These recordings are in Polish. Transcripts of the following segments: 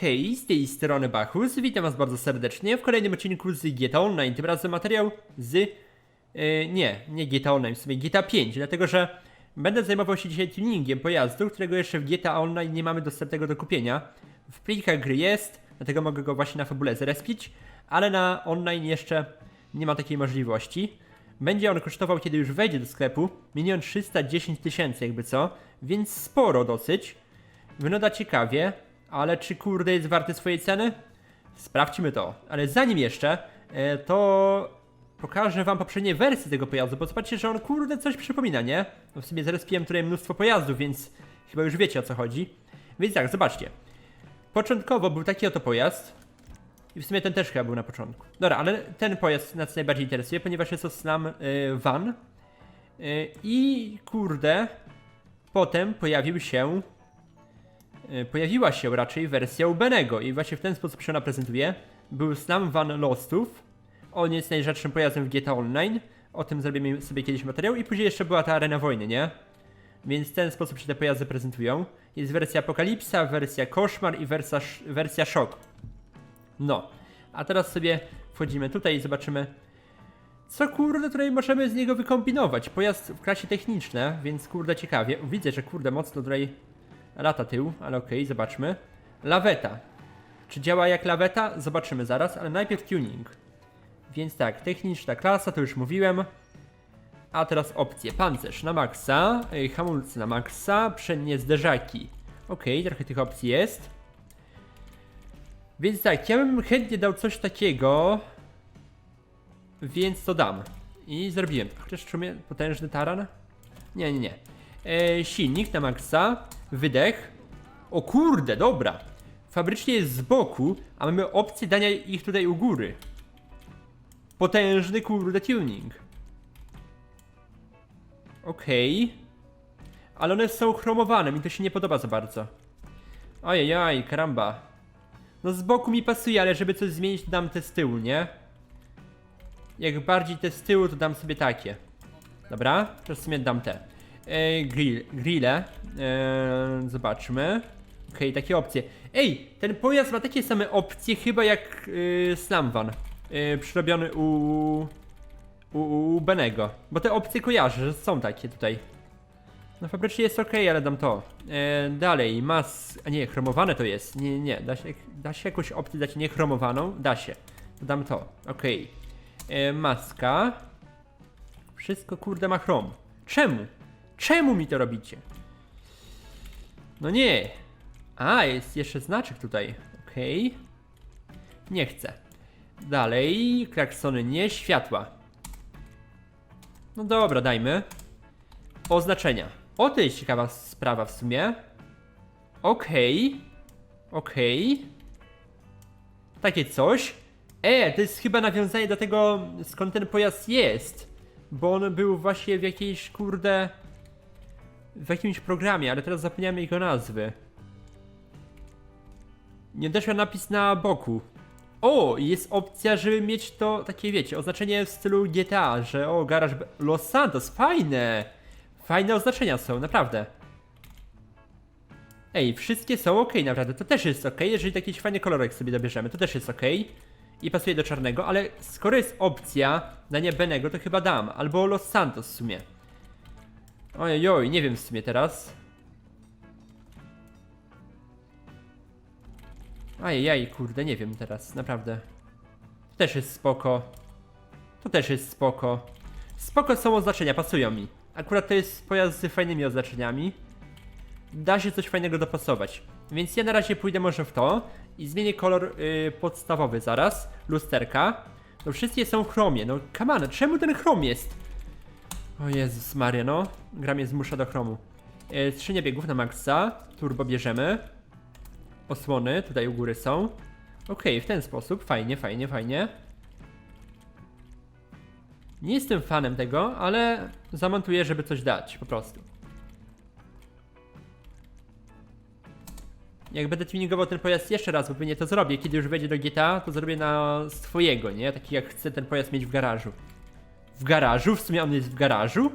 Hej, z tej strony Bachus, witam was bardzo serdecznie w kolejnym odcinku z GTA Online, tym razem materiał z... e, nie, nie GTA Online, w sumie GTA 5, dlatego że będę zajmował się dzisiaj tuningiem pojazdu, którego jeszcze w GTA Online nie mamy dostępnego do kupienia. W plikach gry jest, dlatego mogę go właśnie na fabule zrespić, ale na online jeszcze nie ma takiej możliwości. Będzie on kosztował, kiedy już wejdzie do sklepu, 1 310 tysięcy jakby co, więc sporo dosyć. Wygląda ciekawie, ale czy kurde jest warty swojej ceny? Sprawdźmy to. Ale zanim jeszcze, e, to pokażę wam poprzednie wersje tego pojazdu, bo zobaczcie, że on kurde coś przypomina, nie? No w sumie zrespiłem tutaj mnóstwo pojazdów, więc chyba już wiecie o co chodzi. Więc tak, zobaczcie. Początkowo był taki oto pojazd. I w sumie ten też chyba był na początku. Dobra, ale ten pojazd nas najbardziej interesuje, ponieważ jest to slam y, van. Y, I kurde, potem pojawił się pojawiła się raczej wersja Ubenego i właśnie w ten sposób się ona prezentuje. Był Slam Van Lostów. On jest najrzadszym pojazdem w GTA Online. O tym zrobimy sobie kiedyś materiał i później jeszcze była ta arena wojny, nie? Więc w ten sposób się te pojazdy prezentują. Jest wersja Apokalipsa, wersja Koszmar i wersja, wersja Szok. No, a teraz sobie wchodzimy tutaj i zobaczymy, co kurde tutaj możemy z niego wykombinować. Pojazd w klasie techniczne, więc kurde ciekawie. Widzę, że kurde mocno tutaj lata tył, ale okej, zobaczmy. Laweta. Czy działa jak laweta? Zobaczymy zaraz, ale najpierw tuning. Więc tak, techniczna klasa, to już mówiłem. A teraz opcje. Pancerz na maksa, y, hamulce na maksa, przednie zderzaki. Okej, trochę tych opcji jest. Więc tak, ja bym chętnie dał coś takiego. Więc to dam. I zrobiłem. Chociaż czumie potężny taran? Nie, nie, nie. E, silnik na maksa, wydech. O kurde, dobra. Fabrycznie jest z boku, a mamy opcję dania ich tutaj u góry. Potężny kurde tuning. Okej. Ale one są chromowane, mi to się nie podoba za bardzo. Ojej, karamba. No z boku mi pasuje, ale żeby coś zmienić, to dam te z tyłu, nie? Jak bardziej te z tyłu, to dam sobie takie. Dobra, w sumie dam te. E, grill, grille. E, zobaczmy. Okej, takie opcje. Ej, ten pojazd ma takie same opcje chyba jak e, Slamvan. E, przyrobiony u, u, u Benego. Bo te opcje kojarzę, że są takie tutaj. No fabrycznie jest ok, ale dam to. E, dalej, mas... A nie, chromowane to jest. Nie, nie, da się, da się jakąś opcję dać niechromowaną? Da się. Dam to, ok. E, maska. Wszystko kurde ma chrom. Czemu? Czemu mi to robicie? No nie. A, jest jeszcze znaczek tutaj. Okej. Nie chcę. Dalej, klaksony nie, światła. No dobra, dajmy. Oznaczenia. O, to jest ciekawa sprawa w sumie. Okej. Okej. Takie coś. E, to jest chyba nawiązanie do tego, skąd ten pojazd jest. Bo on był właśnie w jakiejś, kurde... W jakimś programie, ale teraz zapomniałem jego nazwy. Nie miał napis na boku. O, jest opcja, żeby mieć to takie, wiecie, oznaczenie w stylu GTA, że o, garaż Los Santos, fajne! Fajne oznaczenia są, naprawdę. Ej, wszystkie są ok, naprawdę, to też jest ok, jeżeli jakiś fajny kolorek sobie dobierzemy, to też jest ok. I pasuje do czarnego, ale skoro jest opcja dania Benego, to chyba dam, albo Los Santos w sumie. Ojoj, nie wiem w sumie teraz. Ajajaj, kurde, nie wiem teraz, naprawdę. To też jest spoko. To też jest spoko. Spoko są oznaczenia, pasują mi. Akurat to jest pojazd z fajnymi oznaczeniami. Da się coś fajnego dopasować. Więc ja na razie pójdę może w to i zmienię kolor yy, podstawowy zaraz. Lusterka. No wszystkie są w chromie. No on, czemu ten chrom jest? O Jezus Maria, no. Gra mnie zmusza do chromu. Yy, skrzynia biegów na maksa. Turbo bierzemy. Osłony tutaj u góry są. Okej, w ten sposób. Fajnie, fajnie, fajnie. Nie jestem fanem tego, ale zamontuję, żeby coś dać, po prostu. Jak będę tuningował ten pojazd jeszcze raz, bo pewnie to zrobię, kiedy już wejdzie do GTA, to zrobię na swojego, nie? Taki jak chcę ten pojazd mieć w garażu. W garażu? W sumie on jest w garażu?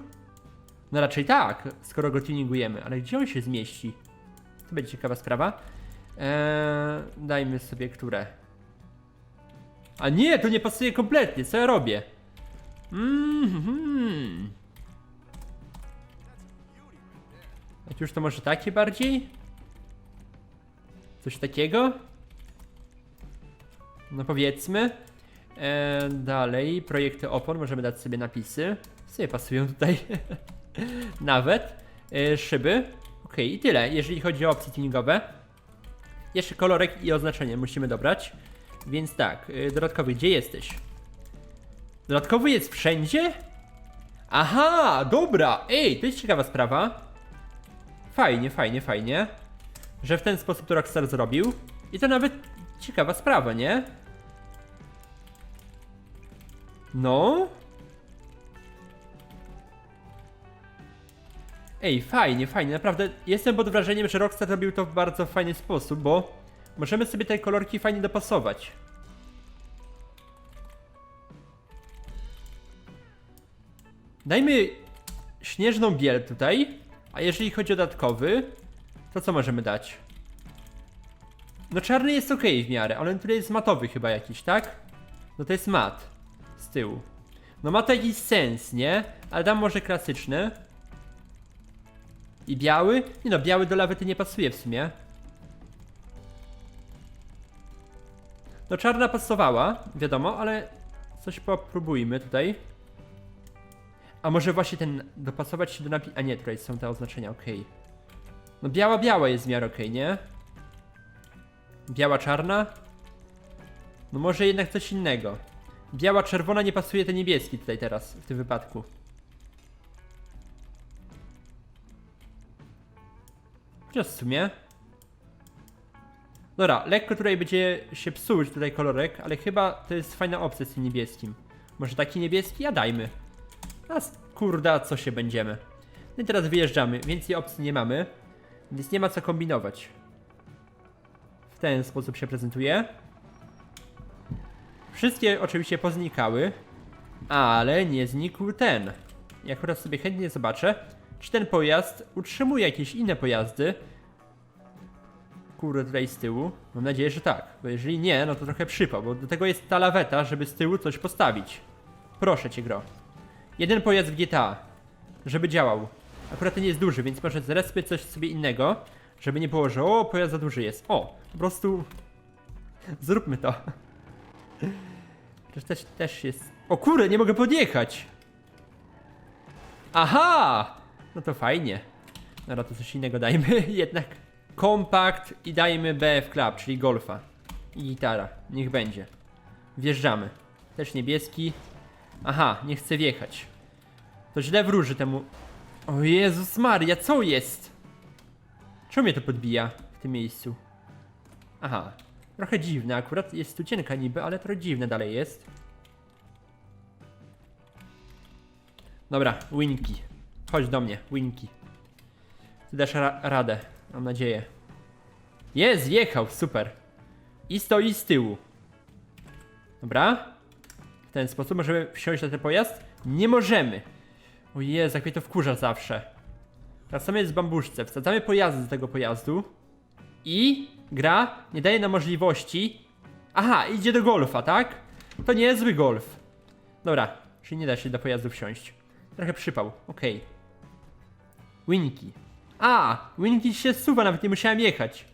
No raczej tak, skoro go tuningujemy, ale gdzie on się zmieści? To będzie ciekawa sprawa. Eee, dajmy sobie które. A nie, to nie pasuje kompletnie, co ja robię? Mhm. Jak już to może takie bardziej? Coś takiego? No powiedzmy. E, dalej, projekty opon, możemy dać sobie napisy. Sobie pasują tutaj. Nawet. E, szyby. Ok, i tyle, jeżeli chodzi o opcje tuningowe. Jeszcze kolorek i oznaczenie musimy dobrać. Więc tak, y, dodatkowy, gdzie jesteś? Dodatkowy jest wszędzie? Aha, dobra, ej, to jest ciekawa sprawa. Fajnie, fajnie, fajnie. Że w ten sposób to Rockstar zrobił. I to nawet ciekawa sprawa, nie? No. Ej, fajnie, fajnie, naprawdę jestem pod wrażeniem, że Rockstar zrobił to w bardzo fajny sposób, bo możemy sobie te kolorki fajnie dopasować. Dajmy śnieżną biel tutaj, a jeżeli chodzi o dodatkowy, to co możemy dać? No czarny jest ok w miarę, ale on tutaj jest matowy chyba jakiś, tak? No to jest mat tyłu. No ma to jakiś sens, nie? Ale dam może klasyczny. I biały? Nie no, biały do lawety nie pasuje w sumie. No czarna pasowała, wiadomo, ale coś popróbujmy tutaj. A może właśnie ten dopasować się do napi... A nie, tutaj są te oznaczenia, okej. No biała, biała jest w miarę okej, nie? Biała, czarna? No może jednak coś innego. Biała, czerwona nie pasuje ten niebieski tutaj teraz, w tym wypadku. Chociaż w sumie. Dobra, lekko tutaj będzie się psuć tutaj kolorek, ale chyba to jest fajna opcja z tym niebieskim. Może taki niebieski? A dajmy. A kurda, co się będziemy. No i teraz wyjeżdżamy, więcej opcji nie mamy, więc nie ma co kombinować. W ten sposób się prezentuje. Wszystkie oczywiście poznikały, ale nie znikł ten. I akurat sobie chętnie zobaczę, czy ten pojazd utrzymuje jakieś inne pojazdy. Kurde, tutaj z tyłu. Mam nadzieję, że tak, bo jeżeli nie, no to trochę przypał, bo do tego jest ta laweta, żeby z tyłu coś postawić. Proszę cię, gro. Jeden pojazd w GTA, żeby działał. Akurat ten jest duży, więc może zresztą coś sobie innego, żeby nie było, że o, pojazd za duży jest. O, po prostu zróbmy to. To też, też jest... O kurde, nie mogę podjechać! Aha! No to fajnie. Dobra, to coś innego dajmy jednak. Kompakt i dajmy BF Club, czyli golfa. I gitara, niech będzie. Wjeżdżamy. Też niebieski. Aha, nie chce wjechać. To źle wróży temu. O Jezus Maria, co jest? Czemu mnie to podbija w tym miejscu? Aha, trochę dziwne, akurat jest tu cienka niby, ale trochę dziwne dalej jest. Dobra, Winki. Chodź do mnie, Winki. Ty dasz ra radę, mam nadzieję. Jest, wjechał, super. I stoi z tyłu. Dobra. W ten sposób możemy wsiąść na ten pojazd? Nie możemy. O Jezu, jak mnie to wkurza zawsze. Teraz sam jest w bambuszce. Wsadzamy pojazdy do tego pojazdu. I gra nie daje nam możliwości. Aha, idzie do golfa, tak? To nie jest zły golf. Dobra, czyli nie da się do pojazdu wsiąść. Trochę przypał, okej. Winki. A, Winki się suwa, nawet nie musiałem jechać.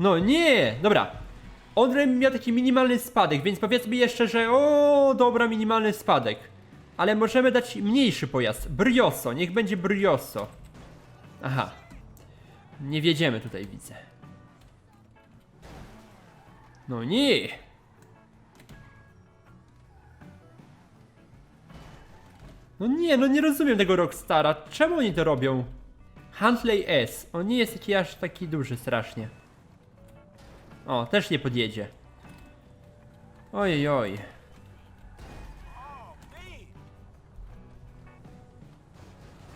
No nie, dobra. On miał taki minimalny spadek, więc powiedzmy jeszcze, że o, dobra, minimalny spadek. Ale możemy dać mniejszy pojazd. Brioso, niech będzie Brioso. Aha. Nie wiedziemy tutaj, widzę. No nie. No nie, no nie rozumiem tego Rockstara. Czemu oni to robią? Huntley S. On nie jest taki aż taki duży strasznie. O, też nie podjedzie. Oj, oj.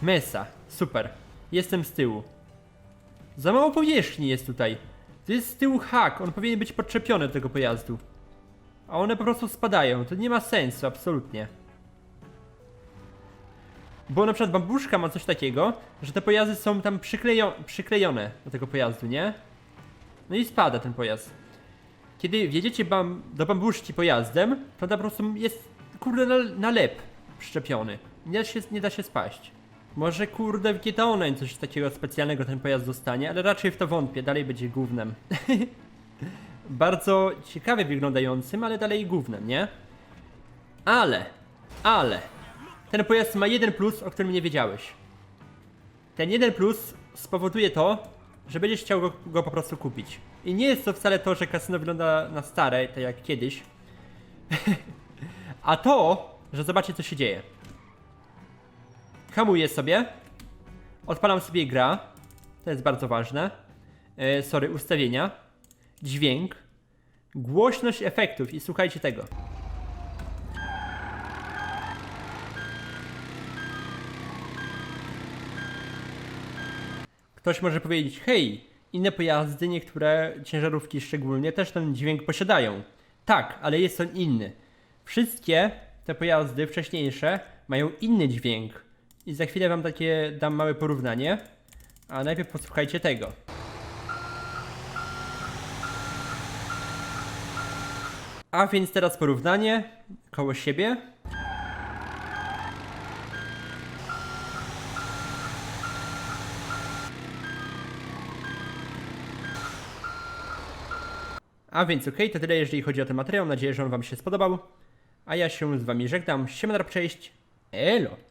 Mesa, super. Jestem z tyłu. Za mało powierzchni jest tutaj. To jest z tyłu hak, on powinien być podczepiony do tego pojazdu. A one po prostu spadają, to nie ma sensu, absolutnie. Bo na przykład bambuszka ma coś takiego, że te pojazdy są tam przyklejo przyklejone do tego pojazdu, nie? No i spada ten pojazd. Kiedy wjedziecie bam do bambuszki pojazdem, to po prostu jest kurde na, na lep przyczepiony. Nie da, się, nie da się spaść. Może kurde w GTA Online coś takiego specjalnego ten pojazd dostanie, ale raczej w to wątpię, dalej będzie gównem. Bardzo ciekawie wyglądającym, ale dalej gównem, nie? Ale, ale, ten pojazd ma jeden plus, o którym nie wiedziałeś. Ten jeden plus spowoduje to, że będziesz chciał go, go po prostu kupić. I nie jest to wcale to, że kasyno wygląda na stare, tak jak kiedyś. A to, że zobaczcie co się dzieje. Hamuję sobie. Odpalam sobie gra. To jest bardzo ważne. E, sorry, ustawienia. Dźwięk. Głośność efektów i słuchajcie tego. Ktoś może powiedzieć, hej, inne pojazdy, niektóre ciężarówki szczególnie, też ten dźwięk posiadają. Tak, ale jest on inny. Wszystkie te pojazdy wcześniejsze mają inny dźwięk. I za chwilę wam takie dam małe porównanie. A najpierw posłuchajcie tego. A więc teraz porównanie koło siebie. A więc okej, to tyle jeżeli chodzi o ten materiał. Mam nadzieję, że on wam się spodobał. A ja się z wami żegnam. Siemano, cześć. Elo.